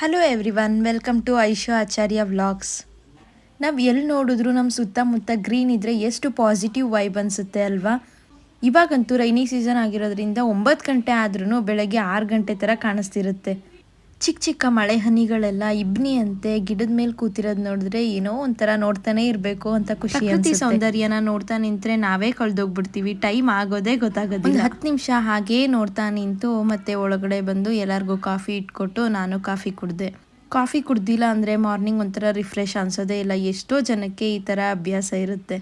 Hello everyone welcome to Aisho Acharya vlogs ನಾವು ಎಲ್ಲಿ ನೋಡಿದ್ರು ನಮ್ಮ ಸುತ್ತಮುತ್ತ ಗ್ರೀನ್ ಇದ್ದರೆ ಎಷ್ಟು ಪಾಸಿಟಿವ್ ವೈಬ್ ಅನಿಸುತ್ತೆ ಅಲ್ವಾ? ಇವಾಗಂತೂ ರೈನಿ ಸೀಸನ್ ಆಗಿರೋದ್ರಿಂದ ಒಂಬತ್ತು ಗಂಟೆ ಆದ್ರೂ ಬೆಳಗ್ಗೆ ಆರು ಗಂಟೆ ಥರ ಕಾಣಿಸ್ತಿರುತ್ತೆ. ಚಿಕ್ಕ ಚಿಕ್ಕ ಮಳೆ ಹನಿಗಳೆಲ್ಲ ಇಬ್ನಿ ಅಂತೆ ಗಿಡದ ಮೇಲೆ ಕೂತಿರೋದು ನೋಡಿದ್ರೆ ಏನೋ ಒಂಥರ ನೋಡ್ತಾನೆ ಇರಬೇಕು ಅಂತ ಖುಷಿ ಪ್ರಕೃತಿ ಸೌಂದರ್ಯನ ನೋಡ್ತಾ ನಿಂತ್ರೆ ನಾವೇ ಕಳ್ದೋಗ್ಬಿಡ್ತೀವಿ. ಟೈಮ್ ಆಗೋದೇ ಗೊತ್ತಾಗೋದಿಲ್ಲ. ಹತ್ತು ನಿಮಿಷ ಹಾಗೇ ನೋಡ್ತಾ ನಿಂತು ಮತ್ತೆ ಒಳಗಡೆ ಬಂದು ಎಲ್ಲರಿಗೂ ಕಾಫಿ ಇಟ್ಕೊಟ್ಟು ನಾನು ಕಾಫಿ ಕುಡ್ದೆ. ಕಾಫಿ ಕುಡ್ದಿಲ್ಲ ಅಂದರೆ ಮಾರ್ನಿಂಗ್ ಒಂಥರ ರಿಫ್ರೆಶ್ ಅನ್ಸೋದೇ ಇಲ್ಲ. ಎಷ್ಟೋ ಜನಕ್ಕೆ ಈ ಥರ ಅಭ್ಯಾಸ ಇರುತ್ತೆ.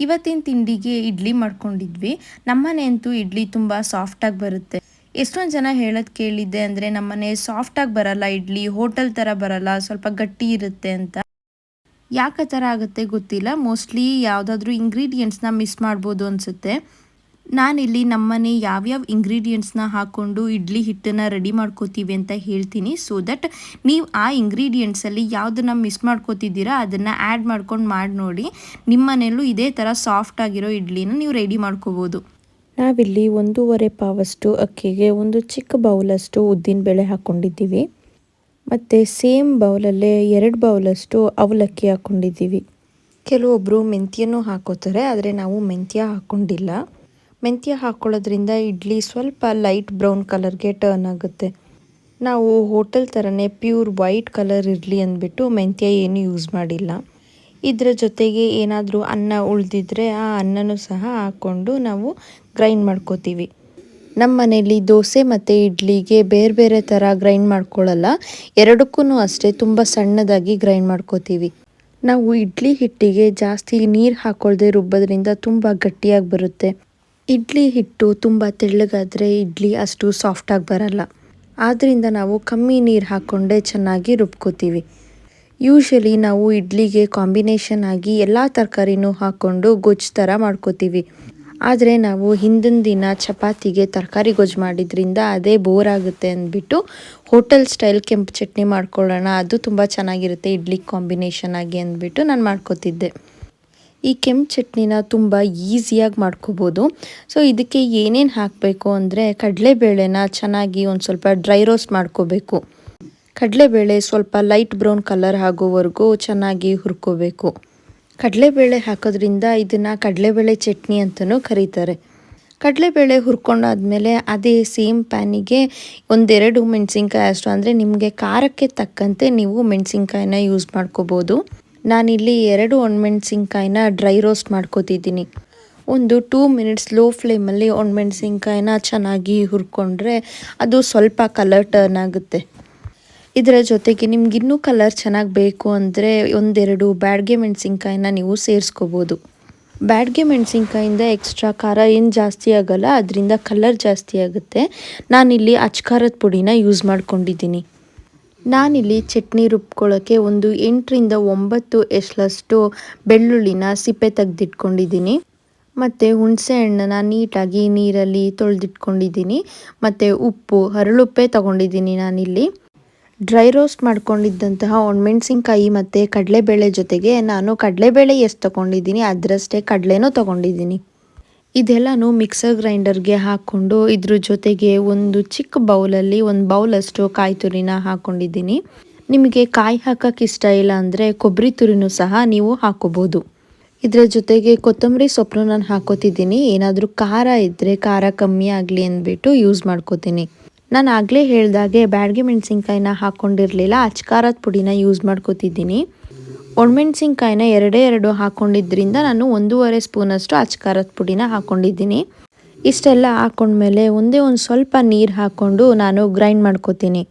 ಇವತ್ತಿನ ತಿಂಡಿಗೆ ಇಡ್ಲಿ ಮಾಡ್ಕೊಂಡಿದ್ವಿ. ನಮ್ಮನೆ ಅಂತೂ ಇಡ್ಲಿ ತುಂಬ ಸಾಫ್ಟಾಗಿ ಬರುತ್ತೆ. ಎಷ್ಟೊಂದು ಜನ ಹೇಳೋದು ಕೇಳಿದ್ದೆ ಅಂದರೆ ನಮ್ಮನೆ ಸಾಫ್ಟಾಗಿ ಬರಲ್ಲ, ಇಡ್ಲಿ ಹೋಟೆಲ್ ಥರ ಬರಲ್ಲ, ಸ್ವಲ್ಪ ಗಟ್ಟಿ ಇರುತ್ತೆ ಅಂತ. ಯಾಕೆ ಥರ ಆಗುತ್ತೆ ಗೊತ್ತಿಲ್ಲ. ಮೋಸ್ಟ್ಲಿ ಯಾವುದಾದ್ರೂ ಇಂಗ್ರೀಡಿಯೆಂಟ್ಸ್ನ ಮಿಸ್ ಮಾಡ್ಬೋದು ಅನಿಸುತ್ತೆ. ನಾನಿಲ್ಲಿ ನಮ್ಮನೆ ಯಾವ್ಯಾವ ಇಂಗ್ರೀಡಿಯೆಂಟ್ಸ್ನ ಹಾಕ್ಕೊಂಡು ಇಡ್ಲಿ ಹಿಟ್ಟನ್ನು ರೆಡಿ ಮಾಡ್ಕೋತೀವಿ ಅಂತ ಹೇಳ್ತೀನಿ. ಸೊ ದಟ್ ನೀವು ಆ ಇಂಗ್ರೀಡಿಯೆಂಟ್ಸಲ್ಲಿ ಯಾವುದನ್ನು ಮಿಸ್ ಮಾಡ್ಕೋತಿದ್ದೀರಾ, ಅದನ್ನು ಆ್ಯಡ್ ಮಾಡ್ಕೊಂಡು ಮಾಡಿ ನೋಡಿ ನಿಮ್ಮ ಮನೆಯಲ್ಲೂ ಇದೇ ಥರ ಸಾಫ್ಟ್ ಆಗಿರೋ ಇಡ್ಲಿನ ನೀವು ರೆಡಿ ಮಾಡ್ಕೋಬೋದು. ನಾವಿಲ್ಲಿ ಒಂದೂವರೆ ಪಾವಷ್ಟು ಅಕ್ಕಿಗೆ ಒಂದು ಚಿಕ್ಕ ಬೌಲಷ್ಟು ಉದ್ದಿನಬೇಳೆ ಹಾಕ್ಕೊಂಡಿದ್ದೀವಿ. ಮತ್ತು ಸೇಮ್ ಬೌಲಲ್ಲೇ ಎರಡು ಬೌಲಷ್ಟು ಅವಲಕ್ಕಿ ಹಾಕ್ಕೊಂಡಿದ್ದೀವಿ. ಕೆಲವೊಬ್ಬರು ಮೆಂತ್ಯನೂ ಹಾಕೋತಾರೆ, ಆದರೆ ನಾವು ಮೆಂತ್ಯ ಹಾಕ್ಕೊಂಡಿಲ್ಲ. ಮೆಂತ್ಯ ಹಾಕ್ಕೊಳ್ಳೋದ್ರಿಂದ ಇಡ್ಲಿ ಸ್ವಲ್ಪ ಲೈಟ್ ಬ್ರೌನ್ ಕಲರ್ಗೆ ಟರ್ನ್ ಆಗುತ್ತೆ. ನಾವು ಹೋಟೆಲ್ ಥರನೇ ಪ್ಯೂರ್ ವೈಟ್ ಕಲರ್ ಇರಲಿ ಅಂದ್ಬಿಟ್ಟು ಮೆಂತ್ಯ ಏನು ಯೂಸ್ ಮಾಡಿಲ್ಲ. ಇದರ ಜೊತೆಗೆ ಏನಾದರೂ ಅನ್ನ ಉಳಿದಿದ್ರೆ ಆ ಅನ್ನನೂ ಸಹ ಹಾಕ್ಕೊಂಡು ನಾವು ಗ್ರೈಂಡ್ ಮಾಡ್ಕೋತೀವಿ. ನಮ್ಮ ಮನೇಲಿ ದೋಸೆ ಮತ್ತು ಇಡ್ಲಿಗೆ ಬೇರೆ ಬೇರೆ ಥರ ಗ್ರೈಂಡ್ ಮಾಡ್ಕೊಳ್ಳಲ್ಲ ಎರಡಕ್ಕೂ ಅಷ್ಟೇ ತುಂಬ ಸಣ್ಣದಾಗಿ ಗ್ರೈಂಡ್ ಮಾಡ್ಕೋತೀವಿ. ನಾವು ಇಡ್ಲಿ ಹಿಟ್ಟಿಗೆ ಜಾಸ್ತಿ ನೀರು ಹಾಕೊಳ್ಳದೆ ರುಬ್ಬೋದ್ರಿಂದ ತುಂಬ ಗಟ್ಟಿಯಾಗಿ ಬರುತ್ತೆ. ಇಡ್ಲಿ ಹಿಟ್ಟು ತುಂಬ ತೆಳ್ಳಗಾದರೆ ಇಡ್ಲಿ ಅಷ್ಟು ಸಾಫ್ಟಾಗಿ ಬರಲ್ಲ. ಆದ್ದರಿಂದ ನಾವು ಕಮ್ಮಿ ನೀರು ಹಾಕ್ಕೊಂಡೇ ಚೆನ್ನಾಗಿ ರುಬ್ಕೋತೀವಿ. ಯೂಶಲಿ ನಾವು ಇಡ್ಲಿಗೆ ಕಾಂಬಿನೇಷನ್ ಆಗಿ ಎಲ್ಲ ತರಕಾರಿನೂ ಹಾಕ್ಕೊಂಡು ಗೊಜ್ಜು ಥರ ಮಾಡ್ಕೋತೀವಿ. ಆದರೆ ನಾವು ಹಿಂದಿನ ದಿನ ಚಪಾತಿಗೆ ತರಕಾರಿ ಗೊಜ್ಜು ಮಾಡಿದ್ರಿಂದ ಅದೇ ಬೋರ್ ಆಗುತ್ತೆ ಅಂದ್ಬಿಟ್ಟು ಹೋಟೆಲ್ ಸ್ಟೈಲ್ ಕೆಂಪು ಚಟ್ನಿ ಮಾಡ್ಕೊಳ್ಳೋಣ, ಅದು ತುಂಬ ಚೆನ್ನಾಗಿರುತ್ತೆ ಇಡ್ಲಿ ಕಾಂಬಿನೇಷನ್ ಆಗಿ ಅಂದ್ಬಿಟ್ಟು ನಾನು ಮಾಡ್ಕೋತಿದ್ದೆ. ಈ ಕೆಂಪು ಚಟ್ನಿನ ತುಂಬ ಈಸಿಯಾಗಿ ಮಾಡ್ಕೋಬೋದು. ಸೊ ಇದಕ್ಕೆ ಏನೇನು ಹಾಕಬೇಕು ಅಂದರೆ ಕಡಲೆಬೇಳೆನ ಚೆನ್ನಾಗಿ ಒಂದು ಸ್ವಲ್ಪ ಡ್ರೈ ರೋಸ್ಟ್ ಮಾಡ್ಕೋಬೇಕು. ಕಡಲೆಬೇಳೆ ಸ್ವಲ್ಪ ಲೈಟ್ ಬ್ರೌನ್ ಕಲರ್ ಆಗೋವರೆಗೂ ಚೆನ್ನಾಗಿ ಹುರ್ಕೋಬೇಕು. ಕಡಲೆಬೇಳೆ ಹಾಕೋದ್ರಿಂದ ಇದನ್ನು ಕಡಲೆಬೇಳೆ ಚಟ್ನಿ ಅಂತಲೂ ಕರೀತಾರೆ. ಕಡಲೆಬೇಳೆ ಹುರ್ಕೊಂಡಾದ್ಮೇಲೆ ಅದೇ ಸೇಮ್ ಪ್ಯಾನಿಗೆ ಒಂದೆರಡು ಮೆಣಸಿನ್ಕಾಯಿ ಅಷ್ಟು, ಅಂದರೆ ನಿಮಗೆ ಖಾರಕ್ಕೆ ತಕ್ಕಂತೆ ನೀವು ಮೆಣಸಿನ್ಕಾಯಿನ ಯೂಸ್ ಮಾಡ್ಕೋಬೋದು. ನಾನಿಲ್ಲಿ ಎರಡು ಒಣಮೆಣಸಿನ್ಕಾಯಿನ ಡ್ರೈ ರೋಸ್ಟ್ ಮಾಡ್ಕೋತಿದ್ದೀನಿ. ಒಂದು ಟೂ ಮಿನಿಟ್ಸ್ ಲೋ ಫ್ಲೇಮಲ್ಲಿ ಒಣಮೆಣ್ಸಿನ್ಕಾಯಿನ ಚೆನ್ನಾಗಿ ಹುರ್ಕೊಂಡ್ರೆ ಅದು ಸ್ವಲ್ಪ ಕಲರ್ ಟರ್ನ್ ಆಗುತ್ತೆ. ಇದರ ಜೊತೆಗೆ ನಿಮ್ಗೆ ಇನ್ನೂ ಕಲರ್ ಚೆನ್ನಾಗಿ ಬೇಕು ಅಂದರೆ ಒಂದೆರಡು ಬ್ಯಾಡ್ಗೆ ಮೆಣಸಿನ್ಕಾಯಿನ ನೀವು ಸೇರಿಸ್ಕೋಬೋದು. ಬ್ಯಾಡ್ಗೆ ಮೆಣಸಿನ್ಕಾಯಿಂದ ಎಕ್ಸ್ಟ್ರಾ ಖಾರ ಏನು ಜಾಸ್ತಿ ಆಗೋಲ್ಲ, ಅದರಿಂದ ಕಲರ್ ಜಾಸ್ತಿ ಆಗುತ್ತೆ. ನಾನಿಲ್ಲಿ ಅಚ್ಕಾರದ ಪುಡಿನ ಯೂಸ್ ಮಾಡ್ಕೊಂಡಿದ್ದೀನಿ. ನಾನಿಲ್ಲಿ ಚಟ್ನಿ ರುಬ್ಕೊಳ್ಳೋಕ್ಕೆ ಒಂದು ಎಂಟರಿಂದ ಒಂಬತ್ತು ಎಷ್ಟಲಷ್ಟು ಬೆಳ್ಳುಳ್ಳಿನ ಸಿಪ್ಪೆ ತೆಗೆದಿಟ್ಕೊಂಡಿದ್ದೀನಿ. ಮತ್ತು ಹುಣಸೆ ಹಣ್ಣನ್ನ ನೀಟಾಗಿ ನೀರಲ್ಲಿ ತೊಳೆದಿಟ್ಕೊಂಡಿದ್ದೀನಿ. ಮತ್ತು ಉಪ್ಪು, ಹರಳುಪ್ಪೆ ತೊಗೊಂಡಿದ್ದೀನಿ ನಾನಿಲ್ಲಿ. ಡ್ರೈ ರೋಸ್ಟ್ ಮಾಡ್ಕೊಂಡಿದ್ದಂತಹ ಒಣಮೆಣ್ಸಿನ್ಕಾಯಿ ಮತ್ತು ಕಡಲೆಬೇಳೆ ಜೊತೆಗೆ ನಾನು ಕಡಲೆಬೇಳೆ ಎಷ್ಟು ತೊಗೊಂಡಿದ್ದೀನಿ ಅದರಷ್ಟೇ ಕಡಲೆನೂ ತೊಗೊಂಡಿದ್ದೀನಿ. ಇದೆಲ್ಲನೂ ಮಿಕ್ಸರ್ ಗ್ರೈಂಡರ್ಗೆ ಹಾಕ್ಕೊಂಡು ಇದ್ರ ಜೊತೆಗೆ ಒಂದು ಚಿಕ್ಕ ಬೌಲಲ್ಲಿ ಒಂದು ಬೌಲಷ್ಟು ಕಾಯಿ ತುರಿನ ಹಾಕ್ಕೊಂಡಿದ್ದೀನಿ ನಿಮಗೆ ಕಾಯಿ ಹಾಕೋಕ್ಕೆ ಇಷ್ಟ ಇಲ್ಲ ಅಂದರೆ ಕೊಬ್ಬರಿ ತುರಿನೂ ಸಹ ನೀವು ಹಾಕೋಬೋದು. ಇದರ ಜೊತೆಗೆ ಕೊತ್ತಂಬರಿ ಸೊಪ್ಪನ್ನು ನಾನು ಹಾಕೋತಿದ್ದೀನಿ. ಏನಾದರೂ ಖಾರ ಇದ್ದರೆ ಖಾರ ಕಮ್ಮಿ ಆಗಲಿ ಅಂದ್ಬಿಟ್ಟು ಯೂಸ್ ಮಾಡ್ಕೋತೀನಿ. ನಾನು ಆಗಲೇ ಹೇಳ್ದಾಗೆ ಬ್ಯಾಡ್ಗೆ ಮೆಣಸಿನ್ಕಾಯಿನ ಹಾಕ್ಕೊಂಡಿರಲಿಲ್ಲ ಅಚ್ಕಾರದ ಪುಡಿನ ಯೂಸ್ ಮಾಡ್ಕೋತಿದ್ದೀನಿ. ಒಣಮೆಣ್ಸಿನ್ಕಾಯಿನ ಎರಡೇ ಎರಡು ಹಾಕ್ಕೊಂಡಿದ್ದರಿಂದ ನಾನು ಒಂದೂವರೆ ಸ್ಪೂನಷ್ಟು ಅಚ್ಕಾರದ ಪುಡಿನ ಹಾಕ್ಕೊಂಡಿದ್ದೀನಿ ಇಷ್ಟೆಲ್ಲ ಹಾಕ್ಕೊಂಡ್ಮೇಲೆ ಒಂದೇ ಒಂದು ಸ್ವಲ್ಪ ನೀರು ಹಾಕ್ಕೊಂಡು ನಾನು ಗ್ರೈಂಡ್ ಮಾಡ್ಕೋತೀನಿ.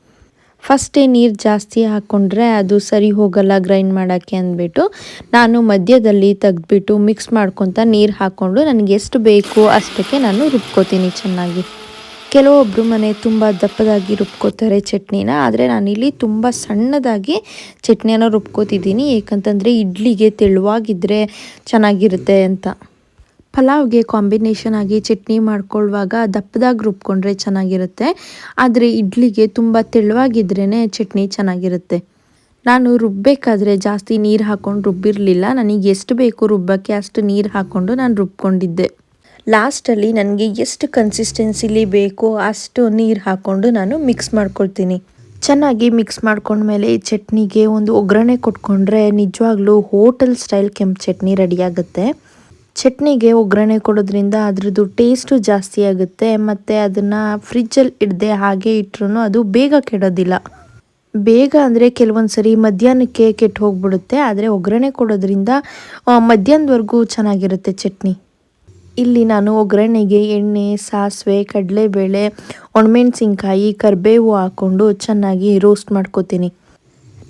ಫಸ್ಟೇ ನೀರು ಜಾಸ್ತಿ ಹಾಕ್ಕೊಂಡ್ರೆ ಅದು ಸರಿ ಹೋಗಲ್ಲ ಗ್ರೈಂಡ್ ಮಾಡೋಕ್ಕೆ ಅಂದ್ಬಿಟ್ಟು ನಾನು ಮಧ್ಯದಲ್ಲಿ ತೆಗೆದ್ಬಿಟ್ಟು ಮಿಕ್ಸ್ ಮಾಡ್ಕೊತ ನೀರು ಹಾಕ್ಕೊಂಡು ನನಗೆ ಎಷ್ಟು ಬೇಕು ಅಷ್ಟಕ್ಕೆ ನಾನು ರುಬ್ಕೋತೀನಿ ಚೆನ್ನಾಗಿ. ಕೆಲವೊಬ್ಬರು ಮನೆ ತುಂಬ ದಪ್ಪದಾಗಿ ರುಬ್ಕೋತಾರೆ ಚಟ್ನಿನ, ಆದರೆ ನಾನಿಲ್ಲಿ ತುಂಬ ಸಣ್ಣದಾಗಿ ಚಟ್ನಿಯನ್ನು ರುಬ್ಕೋತಿದ್ದೀನಿ. ಏಕಂತಂದರೆ ಇಡ್ಲಿಗೆ ತೆಳುವಾಗಿದ್ದರೆ ಚೆನ್ನಾಗಿರುತ್ತೆ ಅಂತ. ಪಲಾವ್ಗೆ ಕಾಂಬಿನೇಷನ್ ಆಗಿ ಚಟ್ನಿ ಮಾಡ್ಕೊಳ್ಳುವಾಗ ದಪ್ಪದಾಗಿ ರುಬ್ಕೊಂಡ್ರೆ ಚೆನ್ನಾಗಿರುತ್ತೆ. ಆದರೆ ಇಡ್ಲಿಗೆ ತುಂಬ ತೆಳುವಾಗಿದ್ರೇ ಚಟ್ನಿ ಚೆನ್ನಾಗಿರುತ್ತೆ. ನಾನು ರುಬ್ಬಬೇಕಾದ್ರೆ ಜಾಸ್ತಿ ನೀರು ಹಾಕ್ಕೊಂಡು ರುಬ್ಬಿರಲಿಲ್ಲ. ನನಗೆ ಎಷ್ಟು ಬೇಕು ರುಬ್ಬಕ್ಕೆ ಅಷ್ಟು ನೀರು ಹಾಕ್ಕೊಂಡು ನಾನು ರುಬ್ಕೊಂಡಿದ್ದೆ. ಲಾಸ್ಟಲ್ಲಿ ನನಗೆ ಎಷ್ಟು ಕನ್ಸಿಸ್ಟೆನ್ಸಿಲಿ ಬೇಕೋ ಅಷ್ಟು ನೀರು ಹಾಕ್ಕೊಂಡು ನಾನು ಮಿಕ್ಸ್ ಮಾಡ್ಕೊಳ್ತೀನಿ. ಚೆನ್ನಾಗಿ ಮಿಕ್ಸ್ ಮಾಡ್ಕೊಂಡ್ಮೇಲೆ ಈ ಚಟ್ನಿಗೆ ಒಂದು ಒಗ್ಗರಣೆ ಕೊಟ್ಕೊಂಡ್ರೆ ನಿಜವಾಗ್ಲೂ ಹೋಟೆಲ್ ಸ್ಟೈಲ್ ಕೆಂಪು ಚಟ್ನಿ ರೆಡಿ ಆಗುತ್ತೆ. ಚಟ್ನಿಗೆ ಒಗ್ಗರಣೆ ಕೊಡೋದ್ರಿಂದ ಅದ್ರದ್ದು ಟೇಸ್ಟು ಜಾಸ್ತಿ ಆಗುತ್ತೆ ಮತ್ತು ಅದನ್ನು ಫ್ರಿಜ್ಜಲ್ಲಿ ಇಡದೆ ಹಾಗೆ ಇಟ್ರೂ ಅದು ಬೇಗ ಕೆಡೋದಿಲ್ಲ. ಬೇಗ ಅಂದರೆ ಕೆಲವೊಂದು ಸರಿ ಮಧ್ಯಾಹ್ನಕ್ಕೆ ಕೆಟ್ಟು ಹೋಗ್ಬಿಡುತ್ತೆ, ಆದರೆ ಒಗ್ಗರಣೆ ಕೊಡೋದ್ರಿಂದ ಮಧ್ಯಾಹ್ನದವರೆಗೂ ಚೆನ್ನಾಗಿರುತ್ತೆ ಚಟ್ನಿ. ಇಲ್ಲಿ ನಾನು ಒಗ್ಗರಣೆಗೆ ಎಣ್ಣೆ, ಸಾಸಿವೆ, ಕಡಲೆಬೇಳೆ, ಒಣಮೆಣಸಿನ್ಕಾಯಿ, ಕರಿಬೇವು ಹಾಕ್ಕೊಂಡು ಚೆನ್ನಾಗಿ ರೋಸ್ಟ್ ಮಾಡ್ಕೋತೀನಿ.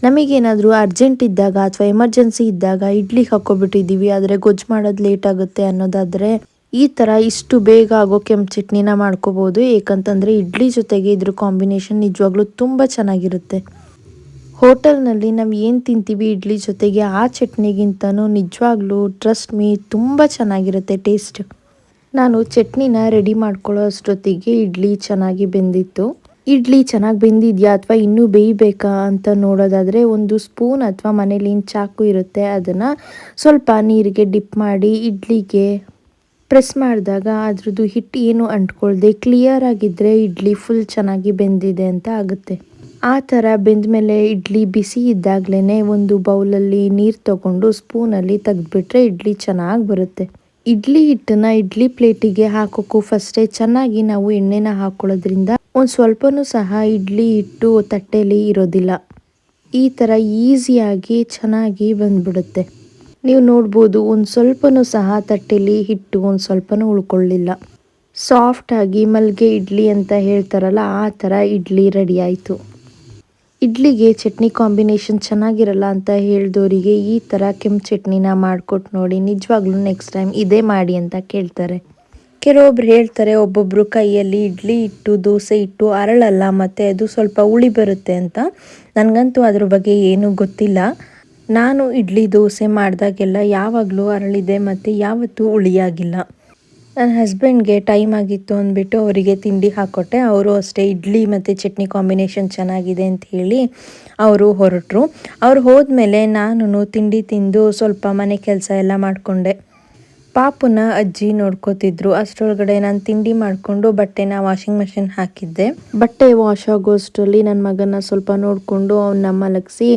ನಮಗೇನಾದರೂ ಅರ್ಜೆಂಟ್ ಇದ್ದಾಗ ಅಥವಾ ಎಮರ್ಜೆನ್ಸಿ ಇದ್ದಾಗ ಇಡ್ಲಿಗೆ ಹಾಕ್ಕೊಬಿಟ್ಟಿದ್ದೀವಿ, ಆದರೆ ಗೊಜ್ಜು ಮಾಡೋದು ಲೇಟ್ ಆಗುತ್ತೆ ಅನ್ನೋದಾದರೆ ಈ ಥರ ಇಷ್ಟು ಬೇಗ ಆಗೋ ಕೆಂಪು ಚಟ್ನಿನ ಮಾಡ್ಕೋಬೋದು. ಏಕಂತಂದರೆ ಇಡ್ಲಿ ಜೊತೆಗೆ ಇದ್ರ ಕಾಂಬಿನೇಷನ್ ನಿಜವಾಗ್ಲೂ ತುಂಬ ಚೆನ್ನಾಗಿರುತ್ತೆ. ಹೋಟೆಲ್ನಲ್ಲಿ ನಾವು ಏನು ತಿಂತೀವಿ, ಇಡ್ಲಿ ಜೊತೆಗೆ ಆ ಚಟ್ನಿಗಿಂತನೂ ನಿಜವಾಗ್ಲೂ ಟ್ರಸ್ಟ್ ಮೀ ತುಂಬ ಚೆನ್ನಾಗಿರುತ್ತೆ ಟೇಸ್ಟ್ ನಾನು ಚಟ್ನಿನ ರೆಡಿ ಮಾಡ್ಕೊಳ್ಳೋ ಅಷ್ಟೊತ್ತಿಗೆ ಇಡ್ಲಿ ಚೆನ್ನಾಗಿ ಬೆಂದಿತ್ತು. ಇಡ್ಲಿ ಚೆನ್ನಾಗಿ ಬೆಂದಿದೆಯಾ ಅಥವಾ ಇನ್ನೂ ಬೇಯಬೇಕಾ ಅಂತ ನೋಡೋದಾದರೆ ಒಂದು ಸ್ಪೂನ್ ಅಥವಾ ಮನೇಲಿ ಚಾಕು ಇರುತ್ತೆ ಅದನ್ನು ಸ್ವಲ್ಪ ನೀರಿಗೆ ಡಿಪ್ ಮಾಡಿ ಇಡ್ಲಿಗೆ ಪ್ರೆಸ್ ಮಾಡಿದಾಗ ಅದ್ರದ್ದು ಹಿಟ್ಟು ಏನು ಅಂಟ್ಕೊಳ್ದೆ ಕ್ಲಿಯರ್ ಆಗಿದ್ದರೆ ಇಡ್ಲಿ ಫುಲ್ ಚೆನ್ನಾಗಿ ಬೆಂದಿದೆ ಅಂತ ಆಗುತ್ತೆ. ಆ ಥರ ಬೆಂದಮೇಲೆ ಇಡ್ಲಿ ಬಿಸಿ ಇದ್ದಾಗಲೇ ಒಂದು ಬೌಲಲ್ಲಿ ನೀರು ತಗೊಂಡು ಸ್ಪೂನಲ್ಲಿ ತೆಗೆದ್ಬಿಟ್ರೆ ಇಡ್ಲಿ ಚೆನ್ನಾಗಿ ಬರುತ್ತೆ. ಇಡ್ಲಿ ಹಿಟ್ಟನ್ನ ಇಡ್ಲಿ ಪ್ಲೇಟಿಗೆ ಹಾಕೋಕ್ಕೂ ಫಸ್ಟೇ ಚೆನ್ನಾಗಿ ನಾವು ಎಣ್ಣೆನ ಹಾಕೊಳ್ಳೋದ್ರಿಂದ ಒಂದು ಸ್ವಲ್ಪನೂ ಸಹ ಇಡ್ಲಿ ಹಿಟ್ಟು ತಟ್ಟೆಯಲ್ಲಿ ಇರೋದಿಲ್ಲ. ಈ ಥರ ಈಸಿಯಾಗಿ ಚೆನ್ನಾಗಿ ಬಂದ್ಬಿಡುತ್ತೆ. ನೀವು ನೋಡ್ಬೋದು ಒಂದು ಸ್ವಲ್ಪನೂ ಸಹ ತಟ್ಟೆಲಿ ಹಿಟ್ಟು ಒಂದು ಸ್ವಲ್ಪನೂ ಉಳ್ಕೊಳ್ಳಿಲ್ಲ. ಸಾಫ್ಟಾಗಿ ಮಲ್ಗೆ ಇಡ್ಲಿ ಅಂತ ಹೇಳ್ತಾರಲ್ಲ, ಆ ಥರ ಇಡ್ಲಿ ರೆಡಿ ಆಯಿತು. ಇಡ್ಲಿಗೆ ಚಟ್ನಿ ಕಾಂಬಿನೇಷನ್ ಚೆನ್ನಾಗಿರಲ್ಲ ಅಂತ ಹೇಳಿದವರಿಗೆ ಈ ಥರ ಕೆಂಪು ಚಟ್ನಿನ ಮಾಡಿಕೊಟ್ಟು ನೋಡಿ, ನಿಜವಾಗ್ಲೂ ನೆಕ್ಸ್ಟ್ ಟೈಮ್ ಇದೇ ಮಾಡಿ ಅಂತ ಕೇಳ್ತಾರೆ. ಕೆಲವೊಬ್ರು ಹೇಳ್ತಾರೆ, ಒಬ್ಬೊಬ್ರು ಕೈಯಲ್ಲಿ ಇಡ್ಲಿ ಇಟ್ಟು, ದೋಸೆ ಇಟ್ಟು, ಅರಳಲ್ಲ, ಮತ್ತು ಅದು ಸ್ವಲ್ಪ ಉಳಿ ಬರುತ್ತೆ ಅಂತ. ನನಗಂತೂ ಅದ್ರ ಬಗ್ಗೆ ಏನೂ ಗೊತ್ತಿಲ್ಲ. ನಾನು ಇಡ್ಲಿ, ದೋಸೆ ಮಾಡಿದಾಗೆಲ್ಲ ಯಾವಾಗಲೂ ಅರಳಿದೆ, ಮತ್ತು ಯಾವತ್ತೂ ಉಳಿಯಾಗಿಲ್ಲ ನನ್ನ ಹಸ್ಬೆಂಡ್ಗೆ ಟೈಮ್ ಆಗಿತ್ತು ಅಂದ್ಬಿಟ್ಟು ಅವರಿಗೆ ತಿಂಡಿ ಹಾಕ್ಕೊಟ್ಟೆ ಅವರು ಅಷ್ಟೇ ಇಡ್ಲಿ ಮತ್ತು ಚಟ್ನಿ ಕಾಂಬಿನೇಷನ್ ಚೆನ್ನಾಗಿದೆ ಅಂತ ಹೇಳಿ ಅವರು ಹೊರಟರು. ಅವ್ರು ಹೋದ್ಮೇಲೆ ನಾನು ತಿಂಡಿ ತಿಂದು ಸ್ವಲ್ಪ ಮನೆ ಕೆಲಸ ಎಲ್ಲ ಮಾಡಿಕೊಂಡೆ. ಪಾಪುನ ಅಜ್ಜಿ ನೋಡ್ಕೋತಿದ್ರು. ಅಷ್ಟರೊಳಗಡೆ ನಾನು ತಿಂಡಿ ಮಾಡಿಕೊಂಡು ಬಟ್ಟೆನ ವಾಷಿಂಗ್ ಮೆಷಿನ್ ಹಾಕಿದ್ದೆ. ಬಟ್ಟೆ ವಾಶ್ ಆಗೋಷ್ಟರಲ್ಲಿ ನನ್ನ ಮಗನ ಸ್ವಲ್ಪ ನೋಡಿಕೊಂಡು ಅವನ್ನ ಮಲಗಿಸಿ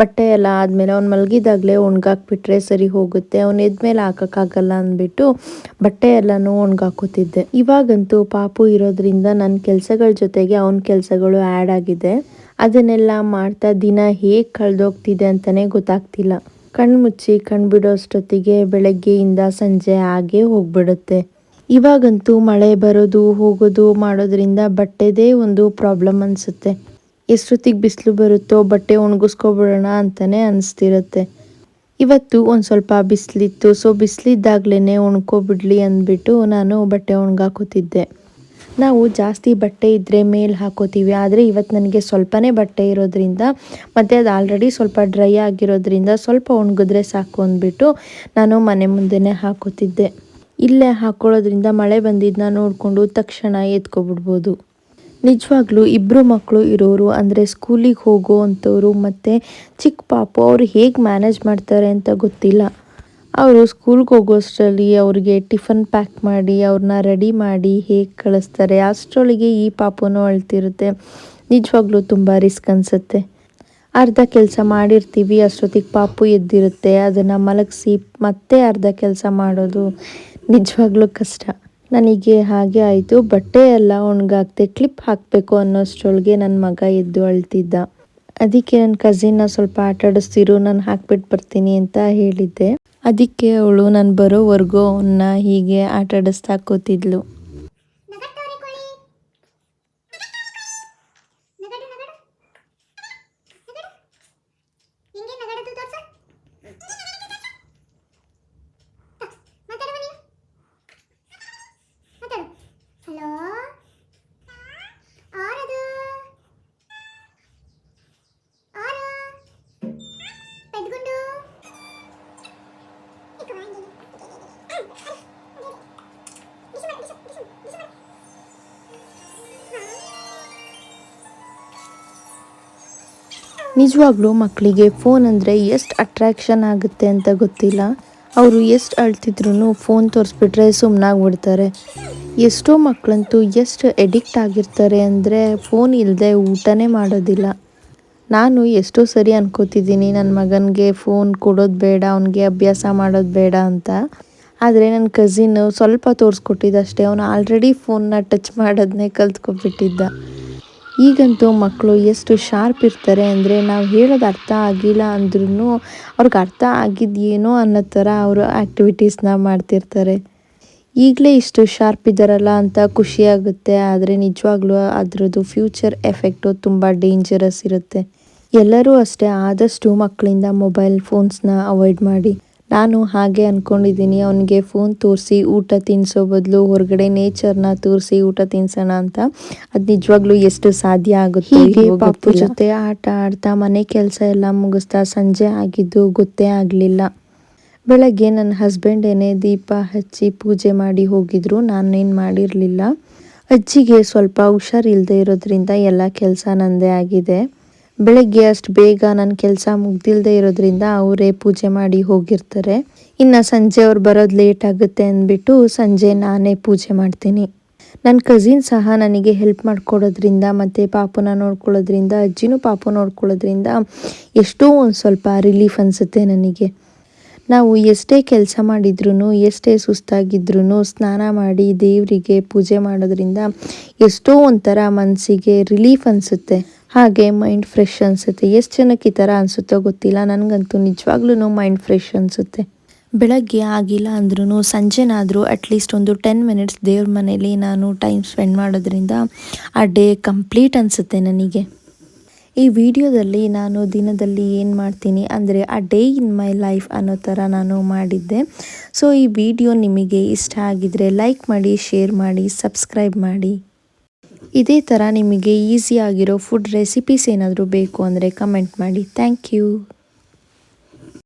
ಬಟ್ಟೆ ಎಲ್ಲ ಆದಮೇಲೆ ಅವ್ನು ಮಲಗಿದಾಗಲೇ ಒಣಗಾಕ್ಬಿಟ್ರೆ ಸರಿ ಹೋಗುತ್ತೆ. ಅವ್ನು ಎದ್ಮೇಲೆ ಹಾಕೋಕ್ಕಾಗಲ್ಲ ಅಂದ್ಬಿಟ್ಟು ಬಟ್ಟೆ ಎಲ್ಲನೂ ಒಣಗಾಕೋತಿದ್ದೆ. ಇವಾಗಂತೂ ಪಾಪು ಇರೋದ್ರಿಂದ ನನ್ನ ಕೆಲಸಗಳ ಜೊತೆಗೆ ಅವನ ಕೆಲಸಗಳು ಆ್ಯಡ್ ಆಗಿದೆ. ಅದನ್ನೆಲ್ಲ ಮಾಡ್ತಾ ದಿನ ಹೇಗೆ ಕಳೆದೋಗ್ತಿದೆ ಅಂತಲೇ ಗೊತ್ತಾಗ್ತಿಲ್ಲ. ಕಣ್ಮುಚ್ಚಿ ಕಣ್ಬಿಡೋ ಅಷ್ಟೊತ್ತಿಗೆ ಬೆಳಗ್ಗೆಯಿಂದ ಸಂಜೆ ಆಗೇ ಹೋಗ್ಬಿಡುತ್ತೆ. ಇವಾಗಂತೂ ಮಳೆ ಬರೋದು, ಹೋಗೋದು ಮಾಡೋದ್ರಿಂದ ಬಟ್ಟೆದೇ ಒಂದು ಪ್ರಾಬ್ಲಮ್ ಅನಿಸುತ್ತೆ. ಎಷ್ಟೊತ್ತಿಗೆ ಬಿಸಿಲು ಬರುತ್ತೋ ಬಟ್ಟೆ ಒಣಗಿಸ್ಕೊಬಿಡೋಣ ಅಂತಲೇ ಅನಿಸ್ತಿರುತ್ತೆ. ಇವತ್ತು ಒಂದು ಸ್ವಲ್ಪ ಬಿಸಿಲಿತ್ತು, ಸೊ ಬಿಸಿಲಿದ್ದಾಗಲೇ ಒಣ್ಕೋಬಿಡಲಿ ಅಂದ್ಬಿಟ್ಟು ನಾನು ಬಟ್ಟೆ ಒಣಗಾಕೋತಿದ್ದೆ. ನಾವು ಜಾಸ್ತಿ ಬಟ್ಟೆ ಇದ್ದರೆ ಮೇಲೆ ಹಾಕೋತೀವಿ. ಆದರೆ ಇವತ್ತು ನನಗೆ ಸ್ವಲ್ಪನೇ ಬಟ್ಟೆ ಇರೋದ್ರಿಂದ, ಮತ್ತು ಅದು ಆಲ್ರೆಡಿ ಸ್ವಲ್ಪ ಡ್ರೈ ಆಗಿರೋದ್ರಿಂದ ಸ್ವಲ್ಪ ಒಣಗಿದ್ರೆ ಸಾಕು ಅಂದ್ಬಿಟ್ಟು ನಾನು ಮನೆ ಮುಂದೆನೇ ಹಾಕೋತಿದ್ದೆ. ಇಲ್ಲೇ ಹಾಕೊಳ್ಳೋದ್ರಿಂದ ಮಳೆ ಬಂದಿದ್ದನ್ನ ನೋಡಿಕೊಂಡು ತಕ್ಷಣ ಎತ್ಕೊಬಿಡ್ಬೋದು. ನಿಜವಾಗ್ಲೂ ಇಬ್ಬರು ಮಕ್ಕಳು ಇರೋರು, ಅಂದರೆ ಸ್ಕೂಲಿಗೆ ಹೋಗೋ ಅಂಥವ್ರು ಮತ್ತು ಚಿಕ್ಕ ಪಾಪು ಅವರು ಹೇಗೆ ಮ್ಯಾನೇಜ್ ಮಾಡ್ತಾರೆ ಅಂತ ಗೊತ್ತಿಲ್ಲ. ಅವರು ಸ್ಕೂಲ್ಗೆ ಹೋಗೋಷ್ಟರಲ್ಲಿ ಅವ್ರಿಗೆ ಟಿಫನ್ ಪ್ಯಾಕ್ ಮಾಡಿ ಅವ್ರನ್ನ ರೆಡಿ ಮಾಡಿ ಹೇಗೆ ಕಳಿಸ್ತಾರೆ, ಅಷ್ಟರೊಳಗೆ ಈ ಪಾಪನೂ ಅಳ್ತಿರುತ್ತೆ. ನಿಜವಾಗ್ಲೂ ತುಂಬ ರಿಸ್ಕ್ ಅನಿಸುತ್ತೆ. ಅರ್ಧ ಕೆಲಸ ಮಾಡಿರ್ತೀವಿ, ಅಷ್ಟೊತ್ತಿಗೆ ಪಾಪು ಎದ್ದಿರುತ್ತೆ, ಅದನ್ನು ಮಲಗಿಸಿ ಮತ್ತೆ ಅರ್ಧ ಕೆಲಸ ಮಾಡೋದು ನಿಜವಾಗ್ಲೂ ಕಷ್ಟ. ನನಗೆ ಹಾಗೆ ಆಯಿತು, ಬಟ್ಟೆ ಎಲ್ಲ ಒಣಗಾಕ್ತೆ ಕ್ಲಿಪ್ ಹಾಕಬೇಕು ಅನ್ನೋಷ್ಟರೊಳಗೆ ನನ್ನ ಮಗ ಎದ್ದು ಅಳ್ತಿದ್ದ. ಅದಕ್ಕೆ ನನ್ನ ಕಸಿನ್ನ ಸ್ವಲ್ಪ ಆಟ ಆಡಿಸ್ತಿರು, ನಾನು ಹಾಕ್ಬಿಟ್ಟು ಬರ್ತೀನಿ ಅಂತ ಹೇಳಿದ್ದೆ. ಅದಕ್ಕೆ ಅವಳು, ನಾನು ಬರೋವರೆಗೂ ಅವನ್ನ ಹೀಗೆ ಆಟ ಆಡಿಸ್ತಾ ಕೂತಿದ್ಲು. ನಿಜವಾಗ್ಲೂ ಮಕ್ಕಳಿಗೆ ಫೋನ್ ಅಂದರೆ ಎಷ್ಟು ಅಟ್ರಾಕ್ಷನ್ ಆಗುತ್ತೆ ಅಂತ ಗೊತ್ತಿಲ್ಲ. ಅವರು ಎಷ್ಟು ಅಳ್ತಿದ್ರು ಫೋನ್ ತೋರಿಸ್ಬಿಟ್ರೆ ಸುಮ್ಮನಾಗ್ಬಿಡ್ತಾರೆ ಎಷ್ಟೋ ಮಕ್ಕಳಂತೂ ಎಷ್ಟು ಎಡಿಕ್ಟ್ ಆಗಿರ್ತಾರೆ ಅಂದರೆ ಫೋನ್ ಇಲ್ಲದೆ ಊಟನೇ ಮಾಡೋದಿಲ್ಲ. ನಾನು ಎಷ್ಟೋ ಸರಿ ಅನ್ಕೋತಿದ್ದೀನಿ ನನ್ನ ಮಗನಿಗೆ ಫೋನ್ ಕೊಡೋದು ಬೇಡ, ಅವನಿಗೆ ಅಭ್ಯಾಸ ಮಾಡೋದು ಬೇಡ ಅಂತ. ಆದರೆ ನನ್ನ ಕಸಿನ್ ಸ್ವಲ್ಪ ತೋರಿಸ್ಕೊಟ್ಟಿದ್ದಷ್ಟೇ, ಅವನು ಆಲ್ರೆಡಿ ಫೋನ್ನ ಟಚ್ ಮಾಡೋದನ್ನೇ ಕಲ್ತ್ಕೊಬಿಟ್ಟಿದ್ದ ಈಗಂತೂ ಮಕ್ಕಳು ಎಷ್ಟು ಶಾರ್ಪ್ ಇರ್ತಾರೆ ಅಂದರೆ ನಾವು ಹೇಳೋದು ಅರ್ಥ ಆಗಿಲ್ಲ ಅಂದ್ರೂ ಅವ್ರಿಗೆ ಅರ್ಥ ಆಗಿದೆಯೇನೋ ಅನ್ನೋ ಥರ ಅವರು ಆ್ಯಕ್ಟಿವಿಟೀಸ್ನ ಮಾಡ್ತಿರ್ತಾರೆ. ಈಗಲೇ ಇಷ್ಟು ಶಾರ್ಪ್ ಇದ್ದಾರಲ್ಲ ಅಂತ ಖುಷಿಯಾಗುತ್ತೆ ಆದರೆ ನಿಜವಾಗ್ಲೂ ಅದರದ್ದು ಫ್ಯೂಚರ್ ಎಫೆಕ್ಟು ತುಂಬ ಡೇಂಜರಸ್ ಇರುತ್ತೆ. ಎಲ್ಲರೂ ಅಷ್ಟೇ ಆದಷ್ಟು ಮಕ್ಕಳಿಂದ ಮೊಬೈಲ್ ಫೋನ್ಸ್ನ ಅವಾಯ್ಡ್ ಮಾಡಿ. ನಾನು ಹಾಗೆ ಅಂದ್ಕೊಂಡಿದ್ದೀನಿ ಅವನಿಗೆ ಫೋನ್ ತೋರಿಸಿ ಊಟ ತಿನ್ನಿಸೋ ಬದಲು ಹೊರಗಡೆ ನೇಚರ್ನ ತೋರಿಸಿ ಊಟ ತಿನ್ಸೋಣ ಅಂತ. ಅದು ನಿಜವಾಗ್ಲೂ ಎಷ್ಟು ಸಾಧ್ಯ ಆಗುತ್ತೆ? ಹೀಗೆ ಪಾಪು ಜೊತೆ ಆಟ ಆಡ್ತಾ ಮನೆ ಕೆಲಸ ಎಲ್ಲ ಮುಗಿಸ್ತಾ ಸಂಜೆ ಆಗಿದ್ದು ಗೊತ್ತೇ ಆಗಲಿಲ್ಲ. ಬೆಳಗ್ಗೆ ನನ್ನ ಹಸ್ಬೆಂಡ್ ಏನೇ ದೀಪ ಹಚ್ಚಿ ಪೂಜೆ ಮಾಡಿ ಹೋಗಿದ್ರು ನಾನೇನು ಮಾಡಿರಲಿಲ್ಲ. ಅಜ್ಜಿಗೆ ಸ್ವಲ್ಪ ಹುಷಾರಿಲ್ಲದೆ ಇರೋದ್ರಿಂದ ಎಲ್ಲ ಕೆಲಸ ನಂದೇ ಆಗಿದೆ. ಬೆಳಗ್ಗೆ ಅಷ್ಟು ಬೇಗ ನನ್ನ ಕೆಲಸ ಮುಗ್ದಿಲ್ಲದೆ ಇರೋದ್ರಿಂದ ಅವರೇ ಪೂಜೆ ಮಾಡಿ ಹೋಗಿರ್ತಾರೆ. ಇನ್ನು ಸಂಜೆ ಅವ್ರು ಬರೋದು ಲೇಟ್ ಆಗುತ್ತೆ ಅಂದ್ಬಿಟ್ಟು ಸಂಜೆ ನಾನೇ ಪೂಜೆ ಮಾಡ್ತೀನಿ. ನನ್ನ ಕಸಿನ್ ಸಹ ನನಗೆ ಹೆಲ್ಪ್ ಮಾಡ್ಕೊಡೋದ್ರಿಂದ ಮತ್ತು ಪಾಪನ ನೋಡ್ಕೊಳ್ಳೋದ್ರಿಂದ, ಅಜ್ಜಿನೂ ಪಾಪು ನೋಡ್ಕೊಳ್ಳೋದ್ರಿಂದ ಎಷ್ಟೋ ಒಂದು ಸ್ವಲ್ಪ ರಿಲೀಫ್ ಅನಿಸುತ್ತೆ ನನಗೆ. ನಾವು ಎಷ್ಟೇ ಕೆಲಸ ಮಾಡಿದ್ರೂ ಎಷ್ಟೇ ಸುಸ್ತಾಗಿದ್ರೂ ಸ್ನಾನ ಮಾಡಿ ದೇವರಿಗೆ ಪೂಜೆ ಮಾಡೋದ್ರಿಂದ ಎಷ್ಟೋ ಒಂಥರ ಮನಸ್ಸಿಗೆ ರಿಲೀಫ್ ಅನಿಸುತ್ತೆ. ಹಾಗೆ ಮೈಂಡ್ ಫ್ರೆಶ್ ಅನಿಸುತ್ತೆ. ಎಷ್ಟು ಜನಕ್ಕೆ ಈ ಥರ ಅನಿಸುತ್ತೋ ಗೊತ್ತಿಲ್ಲ. ನನಗಂತೂ ನಿಜವಾಗ್ಲೂ ಮೈಂಡ್ ಫ್ರೆಶ್ ಅನಿಸುತ್ತೆ. ಬೆಳಗ್ಗೆ ಆಗಿಲ್ಲ ಅಂದ್ರೂ ಸಂಜೆನಾದರೂ ಅಟ್ಲೀಸ್ಟ್ ಒಂದು ಟೆನ್ ಮಿನಿಟ್ಸ್ ದೇವ್ರ ಮನೇಲಿ ನಾನು ಟೈಮ್ ಸ್ಪೆಂಡ್ ಮಾಡೋದ್ರಿಂದ ಆ ಡೇ ಕಂಪ್ಲೀಟ್ ಅನಿಸುತ್ತೆ ನನಗೆ. ಈ ವಿಡಿಯೋದಲ್ಲಿ ನಾನು ದಿನದಲ್ಲಿ ಏನು ಮಾಡ್ತೀನಿ ಅಂದರೆ ಆ ಡೇ ಇನ್ ಮೈ ಲೈಫ್ ಅನ್ನೋ ಥರ ನಾನು ಮಾಡಿದ್ದೆ. ಸೊ ಈ ವಿಡಿಯೋ ನಿಮಗೆ ಇಷ್ಟ ಆಗಿದ್ರೆ ಲೈಕ್ ಮಾಡಿ ಶೇರ್ ಮಾಡಿ ಸಬ್ಸ್ಕ್ರೈಬ್ ಮಾಡಿ. ಇದೇ ಥರ ನಿಮಗೆ ಈಸಿ ಆಗಿರೋ ಫುಡ್ ರೆಸಿಪೀಸ್ ಏನಾದರೂ ಬೇಕು ಅಂದರೆ ಕಮೆಂಟ್ ಮಾಡಿ. Thank you